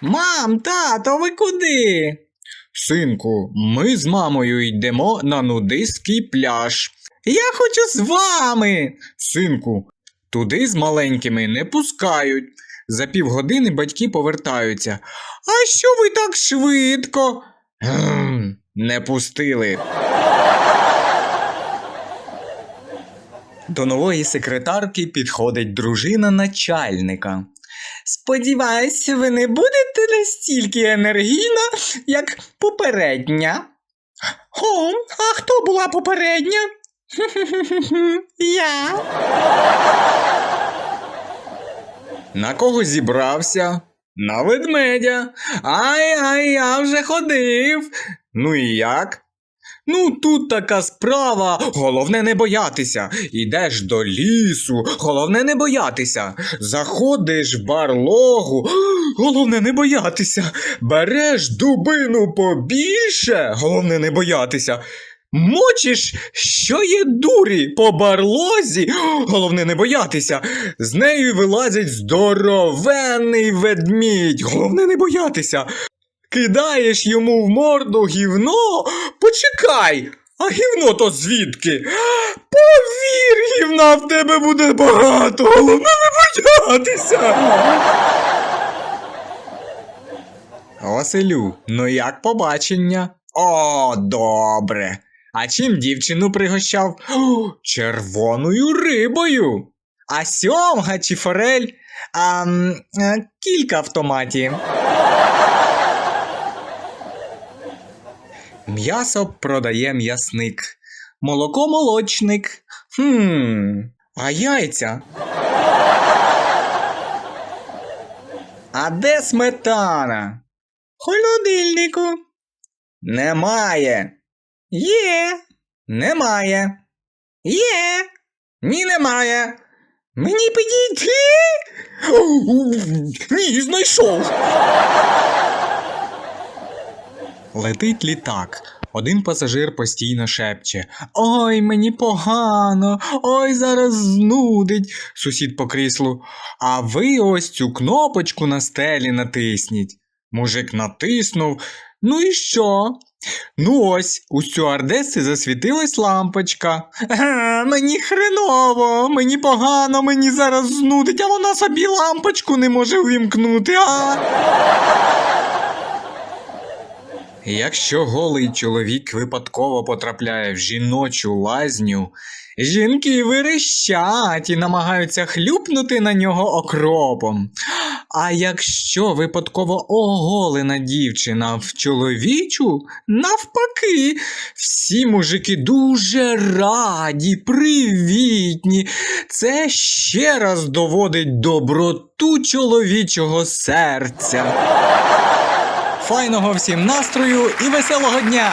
Мам, тато, ви куди? Синку, ми з мамою йдемо на нудистський пляж. Я хочу з вами. Синку, туди з маленькими не пускають. За півгодини батьки повертаються. А що ви так швидко? Гм, не пустили. До нової секретарки підходить дружина начальника. Сподіваюся, ви не будете настільки енергійна, як попередня. О, а хто була попередня? Я. На кого зібрався? На ведмедя. Ай, ай, я вже ходив. Ну і як? Ну, тут така справа, головне не боятися. Ідеш до лісу, головне не боятися. Заходиш в барлогу, головне не боятися. Береш дубину побільше, головне не боятися. Мочиш, що є дурі по барлозі, головне не боятися. З нею вилазить здоровенний ведмідь, головне не боятися. Кидаєш йому в морду гівно, почекай, а гівно то звідки? Повір, гівна в тебе буде багато, головне не боятися. Василю, ну як побачення? О, добре. А чим дівчину пригощав? О, червоною рибою. А сьомга чи форель? А, м, е, кілька автоматів. М'ясо продає м'ясник. Молоко молочник. Хм. А яйця? А де сметана? Холодильнику. Немає. Є. Немає. Є. Ні, немає. Мені підійти? Ні, знайшов. Летить літак. Один пасажир постійно шепче: Ой, мені погано, ой, зараз знудить. Сусід по кріслу. А ви ось цю кнопочку на стелі натисніть. Мужик натиснув. Ну і що? Ну ось, у стюардеси засвітилась лампочка. Ага, мені хреново, мені погано, мені зараз знудить, а вона собі лампочку не може вимкнути. А? Якщо голий чоловік випадково потрапляє в жіночу лазню, жінки верещать і намагаються хлюпнути на нього окропом. А якщо випадково оголена дівчина в чоловічу, навпаки, всі мужики дуже раді, привітні. Це ще раз доводить доброту чоловічого серця. Файного всім настрою і веселого дня!